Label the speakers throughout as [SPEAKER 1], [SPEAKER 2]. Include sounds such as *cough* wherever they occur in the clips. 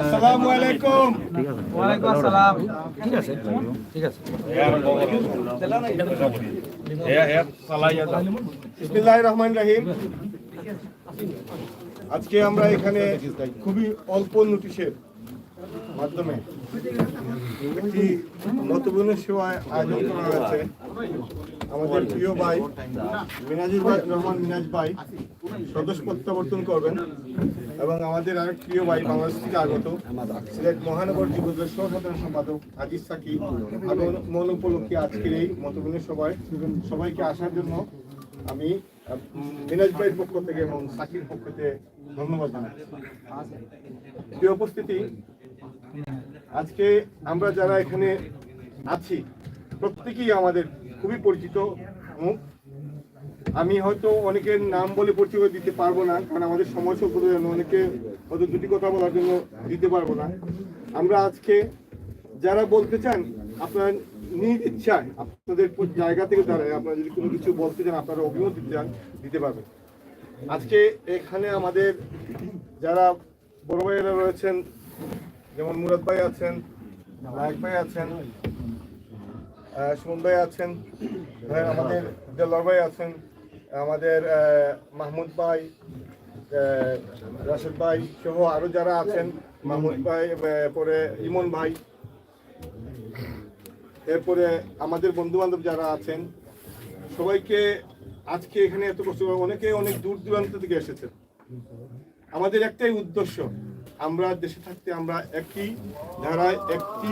[SPEAKER 1] আসসালামু আলাইকুম।
[SPEAKER 2] ঠিক আছে
[SPEAKER 3] আসসালাম। ঠিক আছে। ঠিক আছে।
[SPEAKER 1] বিসমিল্লাহির রহমানির রহিম। আজকে আমরা এখানে খুবই অল্প নোটিশের মাধ্যমে একটি নতবনের সেবায় আয়োজন করা হয়েছে। আমাদের প্রিয় ভাই মিনাজুর ভাই রহমান মিনাজ ভাই সদস্য প্রত্যাবর্তন করবেন এবং আমাদের আরেক প্রিয় ভাই বাংলাদেশ থেকে আগত সিলেট মহানগর যুবদলের সহ সাধারণ সম্পাদক আজিজ সাকি আগমন উপলক্ষে আজকের এই মতবিনের সভায় সবাইকে আসার জন্য আমি মিনাজ ভাইয়ের পক্ষ থেকে এবং সাকির পক্ষ থেকে ধন্যবাদ উপস্থিতি, আজকে আমরা যারা এখানে আছি, প্রত্যেকেই আমাদের খুবই পরিচিত মুখ আমি হয়তো অনেকের নাম বলে পরিচয় দিতে পারব না, কারণ আমাদের সময় স্বল্পতার জন্য অনেকে হয়তো দুটি কথা বলার জন্য দিতে পারব না। আমরা আজকে যারা বলতে চান, আপনার নিজ ইচ্ছায় আপনাদের জায়গা থেকে দাঁড়ায় আপনারা যদি কোনো কিছু বলতে চান, আপনারা অভিমত দিতে চান, দিতে পারবেন। আজকে এখানে আমাদের যারা বড় ভাইয়েরা রয়েছেন, যেমন মুরাদ ভাই আছেন, নায়ক ভাই আছেন সুমন ভাই আছেন আমাদের দেলোয়ার ভাই আছেন, আমাদের মাহমুদ ভাই রাশেদ ভাই সহ আরও যারা আছেন, মাহমুদ ভাই পরে ইমন ভাই, এরপরে আমাদের বন্ধু বান্ধব যারা আছেন, সবাইকে আজকে এখানে এত কষ্ট অনেকে অনেক দূর দূরান্ত থেকে এসেছেন। আমাদের একটাই উদ্দেশ্য, আমরা দেশে থাকতে আমরা একই ধারায় একটি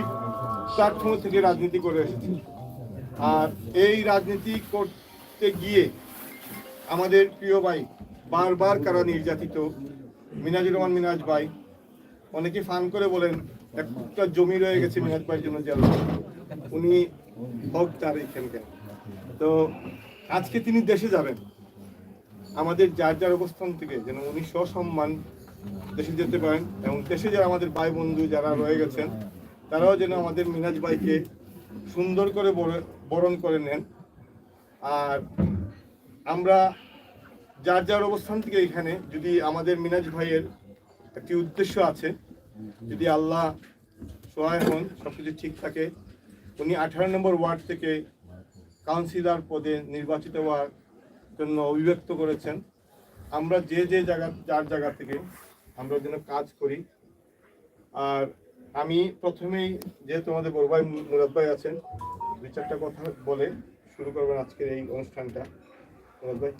[SPEAKER 1] প্ল্যাটফর্ম থেকে রাজনীতি করে এসেছি। আর এই রাজনীতি করতে গিয়ে আমাদের প্রিয় ভাই, বারবার কারা নির্যাতিত? মিনাজুর রহমান, মিনাজ ভাই। অনেকে ফান করে বলেন, একটা জমি রয়ে গেছে মিনাজ ভাইয়ের জন্য জেলা উনি হক তার এখানকার। তো আজকে তিনি দেশে যাবেন। আমাদের যার যার অবস্থান থেকে যেন উনি সসম্মান দেশে যেতে পারেন এবং দেশে যারা আমাদের ভাই বন্ধু যারা রয়ে গেছেন, তারাও যেন আমাদের মিনাজ ভাইকে সুন্দর করে বর- বরণ করে নেন। আর আমরা যার যার অবস্থান থেকে এখানে যদি আমাদের মিনাজ ভাইয়ের একটি উদ্দেশ্য আছে, যদি আল্লাহ সহায় হন, সবকিছু ঠিক থাকে, উনি আঠারো নম্বর ওয়ার্ড থেকে কাউন্সিলর পদে নির্বাচিত হওয়ার জন্য অভিব্যক্ত করেছেন। আমরা যে যে জায়গা, যার জায়গা থেকে আমরা যেন কাজ করি। আর আমি প্রথমেই যেহেতু আমাদের বড় ভাই মুরাদ ভাই আছেন দুই চারটা কথা বলে শুরু করবেন আজকের এই অনুষ্ঠানটা। মুরাদ ভাই।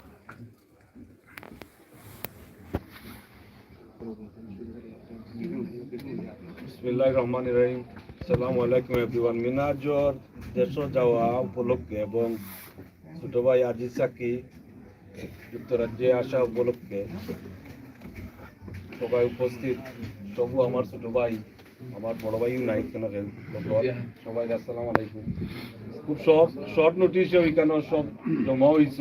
[SPEAKER 4] বিসমিল্লাহ রহমান রহিম। সালাম আলাইকুম এভরিওয়ান। মিনাজর দেশ যাওয়া উপলক্ষে এবং ছোট ভাই আজিজ সাকি যুক্তরাজ্যে আসা উপলক্ষে সবাই উপস্থিত। তবু আমার ছোট ভাই, আমার বড় ভাইও নাই কেন সবাই আসসালাম আলাইকুম। খুব শর্ট শর্ট নোটিশ ওইখানে সব জমা হয়েছ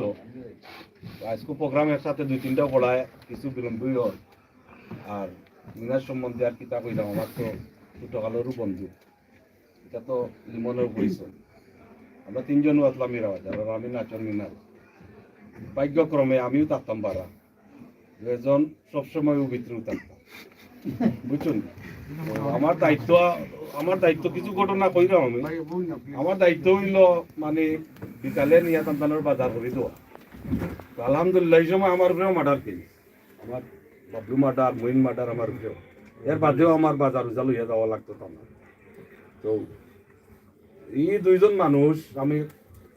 [SPEAKER 4] আজকে প্রোগ্রাম একসাথে দুই তিনটা পড়ায়, কিছু বিলম্বই হয়। আর মিনার সম্বন্ধে আর কিতা কইলাম আমার তো ছোটকালেরও বন্ধু। এটা তো লিমনের পরিচয়। আমরা তিনজন আসলাম মিরাবাজ আর আমি নাচর মিনার ভাগ্যক্রমে আমিও থাকতাম বারা। এজন সবসময় ভিতরেও থাকতাম। বুঝছেন? আমার দায়িত্ব আমার দায়িত্ব কিছু ঘটনা কইলাম আমি। আমার দায়িত্ব হইল মানে বিকালে নিয়ে সন্তানের বাজার করে দেওয়া আলহামদুলিল্লাহ, এই সময় আমার উপরেও মার্ডার কেস আমার বাবলু মার্ডার মইন মার্ডার আমার উপরেও এর বাদেও আমার বাজার উজাল হইয়া যাওয়া লাগতো আমার তো এই দুইজন মানুষ, আমি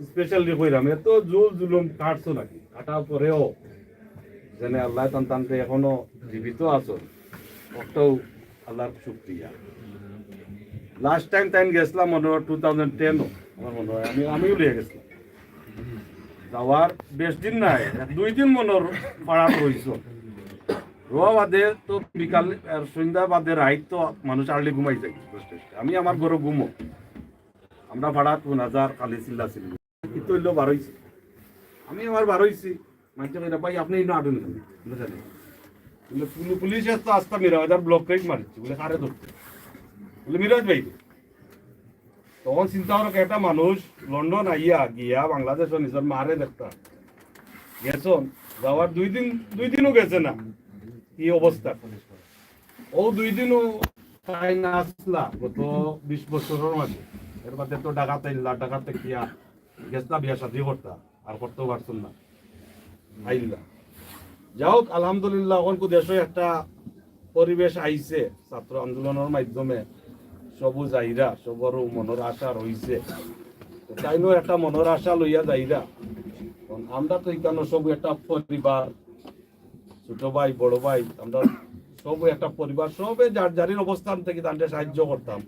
[SPEAKER 4] স্পেশালি কইরাম, এত জুল জুলুম কাটছো নাকি? কাটার পরেও যেন আল্লাহ তান্তানতে এখনও জীবিত আছো একটাও আল্লাহর শুক্রিয়া। লাস্ট টাইম টাইম গেছিলাম মনে হয় টু থাউজেন্ড টেনও আমার মনে হয়। আমি আমিও লিয়ে গেছিলাম। যাওয়ার বেশ দিন নাই, দুই দিন মনের পাড়া রইছ। রোয়া বাদে তো বিকাল সন্ধ্যা বাদে রাইত তো মানুষ আর্লি ঘুমাই যায় আমি আমার ঘরে ঘুমো। আমরা ভাড়া তিন হাজার, কালি চিল্লা ছিল কিন্তু হইল বারোইছি আমি আমার বারোইছি মানুষ কইরা ভাই, আপনি ইনো আটুন বুঝলেন? পুলিশের তো আস্তা মিরাজ আর ব্লক রেক মারিচ্ছে বলে, কারে ধরতে বলে, মিরাজ ভাই। তখন চিন্তা করো একটা মানুষ লন্ডন আইয়া গিয়া বাংলাদেশ নিজের মারে দেখতা গেছন? যাওয়ার দুই দিন দুই দিনও গেছে না। কি অবস্থা। ও দুই দিনও তাই না আসলা? গত বিশ বছরের মাঝে। এর মধ্যে তো ডাকাতে ইল্লা ডাকাতে কিয়া গেছলা, বিয়া শাদি করতা, আর করতেও পারছেন না। আইল্লা যাই হোক, আলহামদুলিল্লাহ, এখন দেশে একটা পরিবেশ আইছে, ছাত্র আন্দোলনের মাধ্যমে। সবু যাইরা, সবরও মনের আশা রইছে। তো তাইনো একটা মনের আশা লইয়া যাইরা। আমরা তো এখানে সব একটা পরিবার ছোট ভাই, বড় ভাই, আমরা সব একটা পরিবার, সবে যার যারির অবস্থান থেকে তাদের সাহায্য করতাম।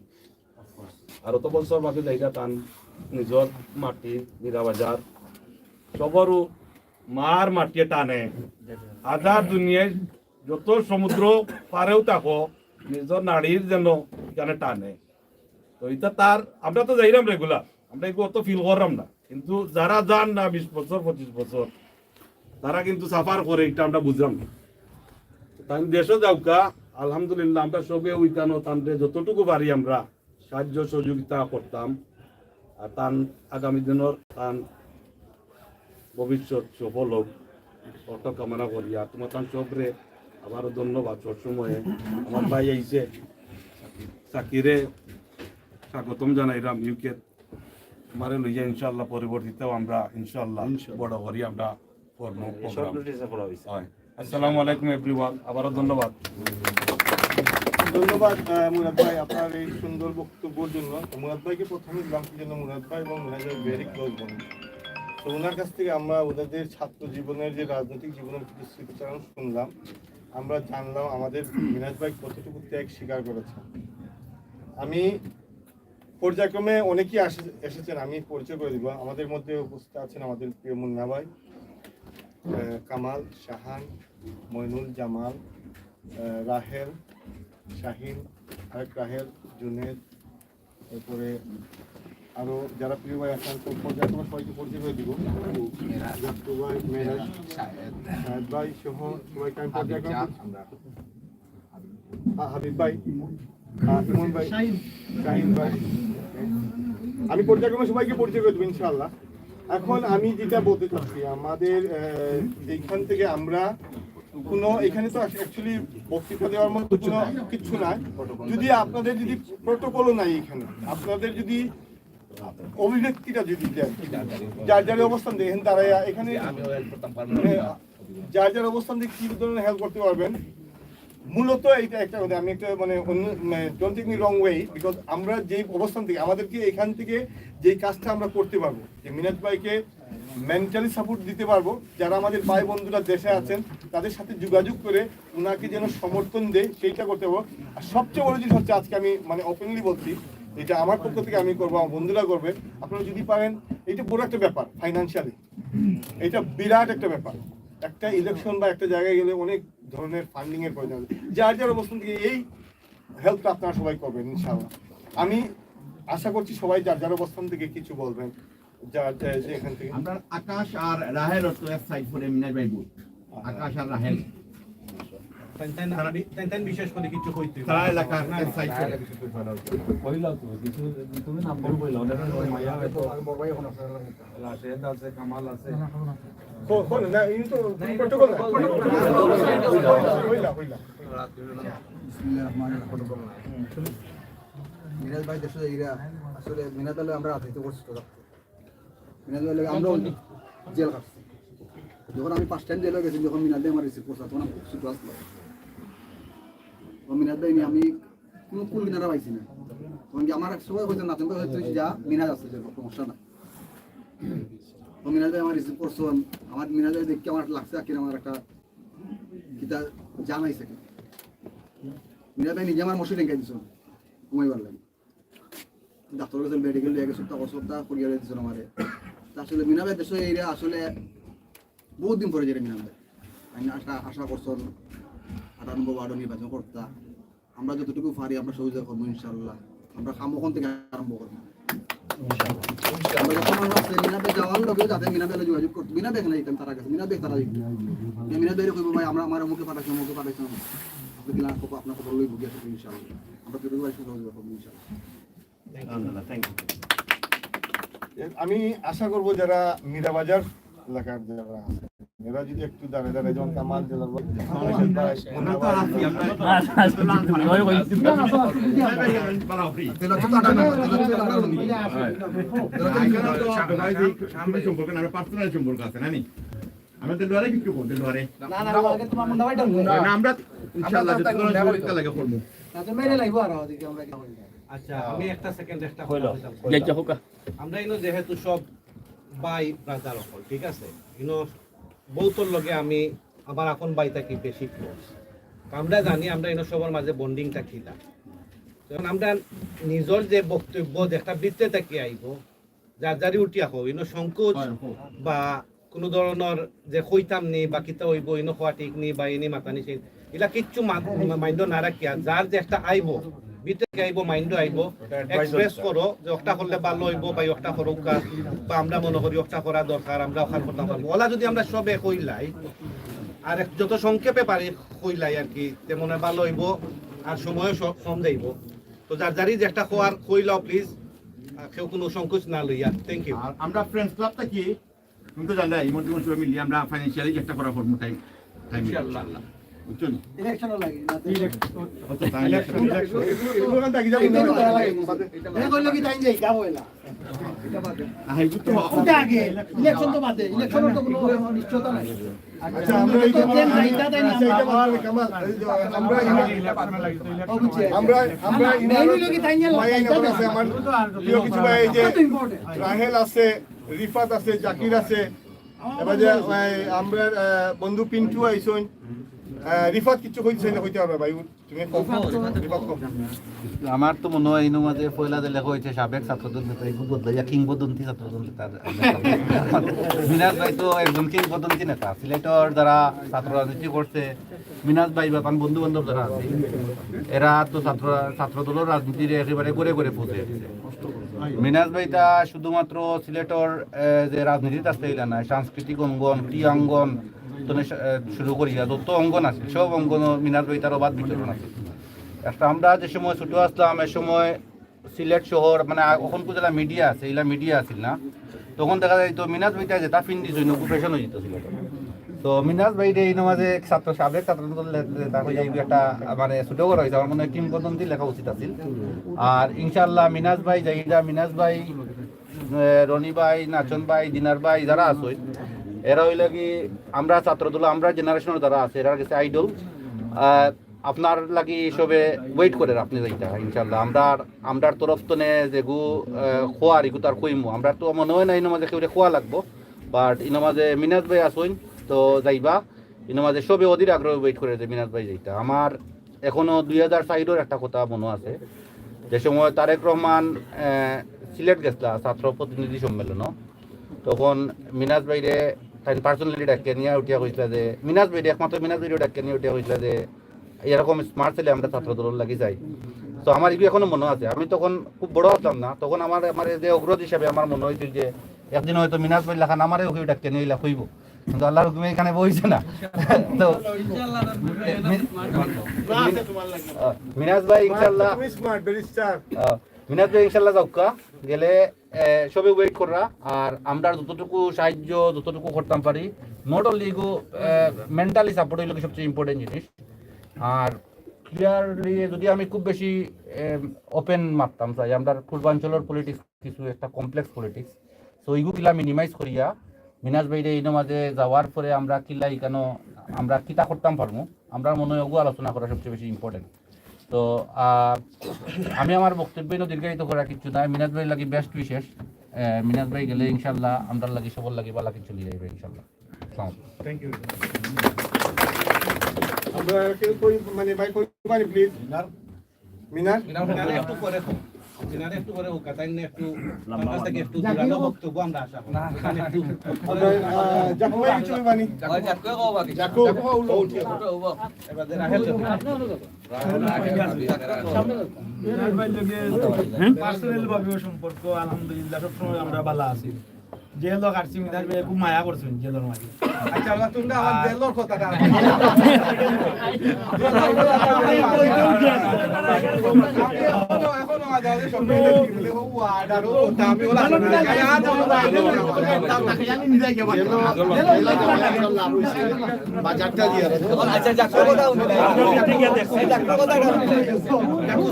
[SPEAKER 4] আর অত বছর বাকি যাইরা তান, নিজর মাটি মীরাবাজার সবরও মার মাটিয়ে টানে। আধা দুনিয়ায় যত সমুদ্র পারেও থাকো নিজের নারীর যেন এখানে টানে। তো এটা তার, আমরা তো যাইলাম রেগুলার আমরা এগুলো অত ফিল করলাম না। কিন্তু যারা যান না বিশ বছর, পঁচিশ বছর তারা কিন্তু সাফার করে এটা আমরা বুঝলাম না। তাই দেশও যাওকা আলহামদুলিল্লাহ আমরা সবে ওইখানো তান্ত্রে যতটুকু পারি আমরা সাহায্য সহযোগিতা করতাম। আর তান আগামী দিনের তান ভবিষ্যৎ সফল হোক অর্থ কামনা করি। আর তোমার তান সবরে আবারও ধন্যবাদ সব সবসময়ে। আমার ভাই আইছে সাকিরে স্বাগতম জানাইলাম ইউকে আমারে লইয়া ইনশাল্লাহ পরবর্তীতেও আমরা ইনশাল্লাহ বড় করি আমরা কর্ম প্রোগ্রাম। আসসালামু আলাইকুম এভরিওয়ান আবারও ধন্যবাদ।
[SPEAKER 1] ধন্যবাদ মুরাদ ভাই আপনার এই সুন্দর বক্তব্যের জন্য। মুরাদ ভাইকে প্রথমে জন্য মুরাদ ভাই এবং ভেরি ক্লোজ বন্ধু। তো ওনার কাছ থেকে আমরা ওনাদের ছাত্র জীবনের যে রাজনৈতিক জীবনের কিছু স্মৃতিচারণ শুনলাম। আমরা জানলাম আমাদের মিনাজ ভাই কতটুকু ত্যাগ স্বীকার করেছেন। আমি পর্যায়ক্রমে অনেকেই আসে- এসেছেন আমি পরিচয় করে দিব। আমাদের মধ্যে উপস্থিত আছেন আমাদের প্রিয় মুন্না ভাই। কামাল শাহান মইনুল জামাল রাহেল শাহিন আরেক রাহেল জুনেদ এরপরে আরও যারা প্রিয় ভাই আছেন তো পর্যায়ে তোমার সবাইকে পরিচয় করে দিব। ভাই মেহরাজ শাহেদ ভাই সহ সবাইকে আমি পর্যায়ক্রমে হ্যাঁ, হাবিব ভাই হ্যাঁ, ইমন ভাই শাহিন ভাই। আমি পর্যায়ক্রমে সবাইকে পরিচয় করে দেবো ইনশাআল্লাহ। এখন আমি যেটা বলতে চাচ্ছি, আমাদের এইখান থেকে আমরা কোনো, এখানে তো অ্যাকচুয়ালি বক্তৃতা দেওয়ার মতো কোনো কিছু নাই। যদি আপনাদের যদি প্রোটোকলও নাই এখানে, আপনাদের যদি অভিব্যক্তিটা যদি যার যার অবস্থান দেখেন, তারা এখানে যার যার অবস্থান থেকে কি ধরনের হেল্প করতে পারবেন মূলত এইটা একটা কথা আমি একটা মানে অন্য don't take me wrong way because আমরা যেই অবস্থান থেকে, আমাদেরকে এখান থেকে যেই কাজটা আমরা করতে পারব, যে মিনাজ ভাইকে মেন্টালি সাপোর্ট দিতে পারব, যারা আমাদের ভাই বন্ধুরা দেশে আছেন, তাদের সাথে যোগাযোগ করে ওনাকে যেন সমর্থন দেয়, সেইটা করতে পারব। আর সবচেয়ে বড় জিনিস হচ্ছে, আজকে আমি মানে ওপেনলি বলছি, এটা আমার পক্ষ থেকে আমি করব, আমার বন্ধুরা করবে। আপনারা যদি পারেন এটা বড় একটা ব্যাপার ফাইন্যান্সিয়ালি এটা বিরাট একটা ব্যাপার। একটা ইলেকশন বা একটা জায়গায় গেলে অনেক ধরনের ফান্ডিং এর প্রয়োজন হবে যার যার অবস্থান থেকে এই হেল্পটা আপনারা সবাই করবেন ইনশাআল্লাহ। আমি আশা করছি সবাই যার যার অবস্থান থেকে কিছু বলবেন যার এখান থেকে।
[SPEAKER 5] আমরা আকাশ আর রাহেল অর্থ সাইড করে মিনার ভাই বুট আকাশ আর রাহেল।
[SPEAKER 3] বিশেষ করে কিছু হইতে
[SPEAKER 5] তারা এলাকার এক সাইড করে।
[SPEAKER 4] রাশেদ আছে। কামাল আছে।
[SPEAKER 1] হো- হো- না, ইনি তো protocol না। হইলা, হইলা।
[SPEAKER 6] মিনাজ ভাই দেশে ইরা আসলে মিনাজ আলে আমরা আতিথ্য করছি তো মিনাজ আলে আমরা জেল কাটছি যখন আমি ফার্স্ট টাইম জেলে গেছি যখন মিনাজ ভাই আমার রিসিভ করছে তখন আমি খুব ছোট আসলো ও মিনাজ নিয়ে আমি কোনো কুল কিনারা পাইছি না। তখন কি আমার সবাই হয়তো না তুমি হয়তো যা মিনাজ আসছে সমস্যা না। ও মিনাজ আমার রিসিভ করছ আমার মিনাজ দেখে আমার লাগছে আর আমার একটা কিতা জানাইছে। মিনাজ নিজে আমার মশি রেখে দিছো ঘুমাইবার লাগে। ডাক্তার কাছে মেডিকেল লিয়ে গেছে তা সপ্তাহ করিয়া দিছিল আমারে। মিনা ভাই দেশে এইরা আসলে বহুত দিন পরে যেটা মিনা ভাই। আমি আশা আশা করছেন আটানব্বই ওয়ার্ড নির্বাচন করতা। আমরা যতটুকু পারি আমরা সহযোগিতা করব ইনশাল্লাহ। আমরা খামোখন থেকে আরম্ভ করব।
[SPEAKER 1] আমি আশা করব যারা মীরাবাজার এলাকার যারা আছে এরা যদি একটু দাঁড়ে দাঁড়ে যেমন কামাল জেলার
[SPEAKER 6] তেলা তো টাকা না তেলা তো টাকা লইব
[SPEAKER 5] আমরা পার্সোনাল সম্পর্ক আছে না নি আমাদের লোয়ারে কিছু করতে লোয়ারে
[SPEAKER 6] না না আগে তোমার মন্ডা ভাইটা
[SPEAKER 5] না আমরা ইনশাআল্লাহ যত সহযোগিতা লাগে করব
[SPEAKER 6] তাতে মেরে লাইব আর ওদিকে আমরা কি হই
[SPEAKER 7] আচ্ছা আমি একটা সেকেন্ড একটা আমরা ইনো যেহেতু সব বাই ব্রাদার হল ঠিক আছে? ইনো বৌতর লগে আমি আমার এখন বাই থাকি বেশি ক্লোজ আমরা জানি আমরা ইনো সবার মাঝে বন্ডিংটা খিলা যখন আমরা নিজের যে বক্তব্য যে একটা বৃত্তে থাকি আইব যার যারি উঠি আহো ইনো সংকোচ বা কোনো ধরনের যে কইতাম নি বা কিতা হইব ইনো খোয়া ঠিক নি বা ইনি মাতা নিছে এলা কিচ্ছু মাইন্ড না রাখিয়া যার যে একটা আইব বিতে আইব মাইন্ড আইব এক্সপ্রেস করো যে একটা করলে ভালো হইব বা একটা করুক বা আমরা মনে করি একটা করা দরকার আমরা ওখান করতাম পারব। ওলা যদি আমরা সবে কইলাই আর যত সংক্ষেপে পারি কইলাই আর কি তেমন ভালো হইব আর সময় কম দেইব। তো যার যারি যে একটা খোয়ার কইলাও প্লিজ কেউ কোনো সংকোচ না লইয়া। থ্যাংক ইউ
[SPEAKER 5] আর আমরা ফ্রেন্ডস ক্লাব থাকি তুমি তো জানলাই মধ্যে মধ্যে মিলিয়ে আমরা ফাইন্যান্সিয়ালি একটা করা করব টাইম টাইম ইনশাআল্লাহ। না? আচ্ছা
[SPEAKER 1] আচ্ছা রাহেল আছে রিফাত আছে জাকির আছে। এবার যে আমরা বন্ধু পিন্টু আইসন রিফাত কিছু কইছে না কইতে পারবে ভাই? তুমি।
[SPEAKER 3] আমার তো মনে হয় এর মাঝে পয়লা লেখা হয়েছে সাবেক ছাত্রদল নেতা এগুলো বদলাইয়া কিংবদন্তি ছাত্রদল নেতার মিনাজ ভাই তো একজন কিংবদন্তি নেতা সিলেটর যারা ছাত্র রাজনীতি করছে মিনাজ ভাই বা তার বন্ধু বান্ধব যারা আছে এরা তো ছাত্র ছাত্রদলের রাজনীতির একেবারে করে করে পৌঁছে মিনাজ ভাইটা শুধুমাত্র সিলেটর যে রাজনীতিতে আছে এগুলা না সাংস্কৃতিক অঙ্গন ক্রিয়া অঙ্গন তনে আহ, শুরু করিয়া যত অঙ্গন আছে। সব অঙ্গন মিনাজ ভাইটার অবাধ বিতরণ আছে। একটা আমরা যে সময় ছোট আসলাম, এ সময় সিলেট শহর মানে এখন যারা মিডিয়া আছে এগুলা মিডিয়া আছিল না, তখন দেখা যায় তো মিনাজ ভাইটা যেটা ফিন্দি জন্য প্রফেশন হয়ে যেত তো মিনাজ ভাই এই মাঝে ছাত্র সাবেক ছাত্র হয়ে একটা মানে ছোট করা হয়েছে। আমার মনে হয় কিংবদন্তি লেখা উচিত আছিল। আর ইনশাল্লাহ মিনাজ ভাই যাইটা মিনাজ ভাই রনি ভাই, নাচন ভাই, দিনার ভাই, যারা আছে এরা হইলে কি, আমরা ছাত্রদল, আমরা জেনারেশনের যারা আছে, এরা গেছে আইডল আপনার লাগি সবে ওয়েট করে আপনি যাইতা ইনশাল্লাহ আমরা আমরার তরফ তো নে যে গু খোয়ার ইগু তার কইমু। আমরা তো মনে হয় না ইনো মাঝে কেউ খোয়া লাগবো। বাট ইনো মাঝে মিনাজ ভাই আসুন, তো যাইবা। ইনো মাঝে সবে অধীর আগ্রহ ওয়েট করে যে মিনাজ ভাই যাইতা। আমার এখনও দুই হাজার সাইডের একটা কথা মনে আছে। যে সময় তারেক রহমান সিলেট গেছলা ছাত্র প্রতিনিধি সম্মেলন তখন মিনাজ ভাইরে তাই পার্সোনালি ডাকে নিয়ে উঠিয়া কইছিল যে মিনাজ ভাইরে একমাত্র মিনাজ ভাইরে ডাকে নিয়ে উঠিয়া কইছিল যে এরকম স্মার্ট ছেলে আমরা ছাত্র দল লাগি যাই তো আমার এগুলো এখনও মনে আছে। আমি তখন খুব বড় হতাম না। তখন আমার আমার যে অগ্রজ হিসাবে আমার মনে হয়েছিল যে একদিন হয়তো মিনাজ ভাই লেখা আমারে ওকে ডাকে নিয়ে এলা হইব কিন্তু আল্লাহর হুকুমে এখানে বইছে না। *laughs* তো মিনাজ ভাই ইনশাল্লাহ মিনাজ ভাই ইনশাল্লাহ যাওকা গেলে সবে ওয়েট করা, আর আমরা যতটুকু সাহায্য, যতটুকু করতাম পারি। Not only go mentally support হইল সবচেয়ে ইম্পর্টেন্ট জিনিস। আর ক্লিয়ারলি যদি আমি খুব বেশি ওপেন মারতাম চাই আমরা পূর্বাঞ্চলের পলিটিক্স কিছু একটা কমপ্লেক্স পলিটিক্স সো এইগুলো কিলা মিনিমাইজ করিয়া মিনাজ ভাইরে এই মাঝে যাওয়ার পরে আমরা কিলা কেন, আমরা কিতা করতাম পারব? আমরা মনে হয় আলোচনা করা সবচেয়ে বেশি ইম্পর্টেন্ট তো আমি আমার বক্তব্য তো দীর্ঘায়িত করা কিছু না। মিনাজ ভাই লাগি বেস্ট বিশেষ মিনাজ ভাই গেলে ইনশাল্লাহ আমরা লাগি সবর লাগি বা কিছু চলে যাইবে ইনশাল্লাহ
[SPEAKER 1] থ্যাংক ইউ আমরা কেউ কই মানে ভাই কই প্লিজ মিনার
[SPEAKER 7] একটু পরে
[SPEAKER 8] মিনারে একটু করে হোক একটু তার থেকে একটু জোরালো বক্তব্য আমরা আশা করি এখানে একটু
[SPEAKER 1] জাকু ভাই কিছু বানি জাকু ও ঠিক আছে।
[SPEAKER 8] এবার রাহেল
[SPEAKER 9] পার্সোনাল ভাবেও সম্পর্ক আলহামদুলিল্লাহ সবসময় আমরা ভালো আছি যে লোক আসছি মিনার ভাই খুব মায়া করছেন জেলের মাঝে।
[SPEAKER 8] আচ্ছা আল্লাহ তোমরা আমার জেলর কথাটা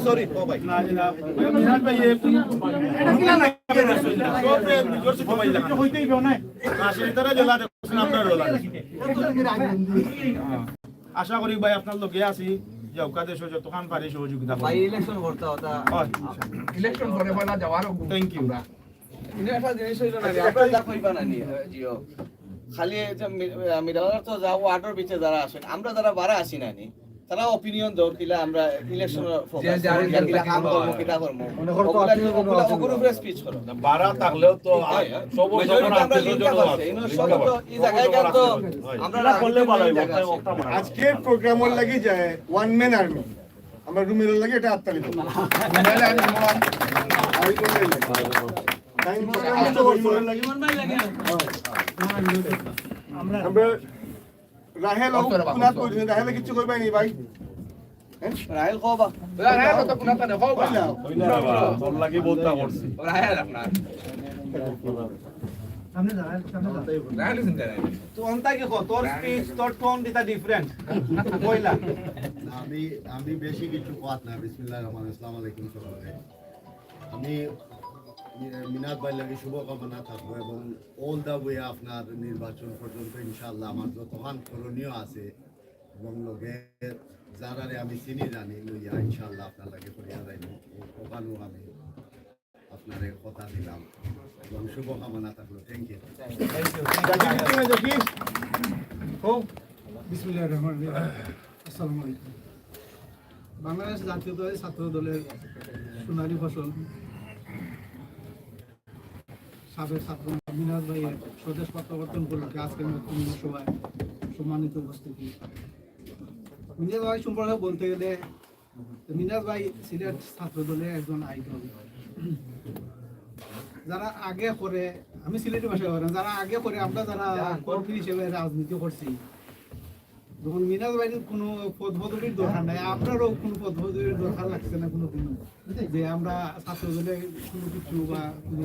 [SPEAKER 8] সরি ভাই
[SPEAKER 9] আশা করি ভাই আপনার লগে আছি। যে পারি সহযোগিতা করব
[SPEAKER 10] ইলেকশন করতে হতা
[SPEAKER 11] ইলেকশন করে বলা যাওয়ার
[SPEAKER 9] থ্যাংক ইউ
[SPEAKER 10] একটা জিনিস হইল না আপনারা কইবা না নি জিও। খালি তো যারা আসেন আমরা যারা বারা আসি না নি তারা অপিনিয়ন দৌড় দিলে আমরা ইলেকশন ফোকাস কিলা কাম করব কিটা করব। ওগুলো উপরে স্পিচ করো।
[SPEAKER 4] বাড়া থাকলেও তো সব
[SPEAKER 10] Majority আমরা আছে। এই জায়গায় তো
[SPEAKER 4] করলে ভালো
[SPEAKER 1] আজকের প্রোগ্রামর লাগি যায় ওয়ান ম্যান আর্মি আমরা রুমের লাগে এটা আত্মালি আমি আমরা রাহেল ও কুনাত কইছেন রাহেল কিছু কইবাই নি ভাই? হ্যাঁ
[SPEAKER 10] রাহেল কবা
[SPEAKER 4] তোর লাগি বলতা করছি
[SPEAKER 8] তো অন্তা কি কো তোর স্পিচ তোর টোন দিতা ডিফারেন্ট কইলা।
[SPEAKER 12] আমি আমি বেশি কিছু কথা না বিসমিল্লাহ রহমান আসসালামু আলাইকুম সবাই আমি মি- মিনাত ভাই লাগে শুভকামনা থাকব এবং অল দ্য ওয়ে আপনার নির্বাচন পর্যন্ত ইনশাল্লাহ আমার যতক্ষণ করণীয় আছে এবং লগে যারারে আমি চিনি, জানি, লইয়া ইনশাল্লাহ আপনার লাগে করিয়া যাইব। ওখানেও আমি আপনার কথা দিলাম। এবং শুভকামনা থাকল। থ্যাংক ইউ
[SPEAKER 9] বাংলাদেশ জাতীয়তাবাদী ছাত্র দলের সোনালী ফসল সাবেক ছাত্র মিনাজ ভাইয়ের স্বদেশ প্রত্যাবর্তন উপলক্ষে আজকের সভায় সম্মানিত উপস্থিতি। মিনাজ ভাই সম্পর্কে বলতে গেলে মিনাজ ভাই সিলেট ছাত্র একজন আইডল যারা আগে করে, আমি সিলেটি ভাষায় বলেন যারা আগে করে আমরা যারা কর্মী হিসেবে রাজনীতি করছি, যখন মিনাজ বাড়ির কোনো পদ পদবীর দরকার নাই, আপনারও কোনো পদ পদবীর দরকার লাগছে না কোনো দিন যে আমরা ছাত্র দলে কোনো কিছু বা কোনো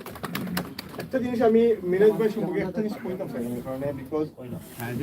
[SPEAKER 1] একটা জিনিস আমি মিনাজ ভাই সম্পর্কে একটা জিনিস কইতাম চাই কারণ বিকজ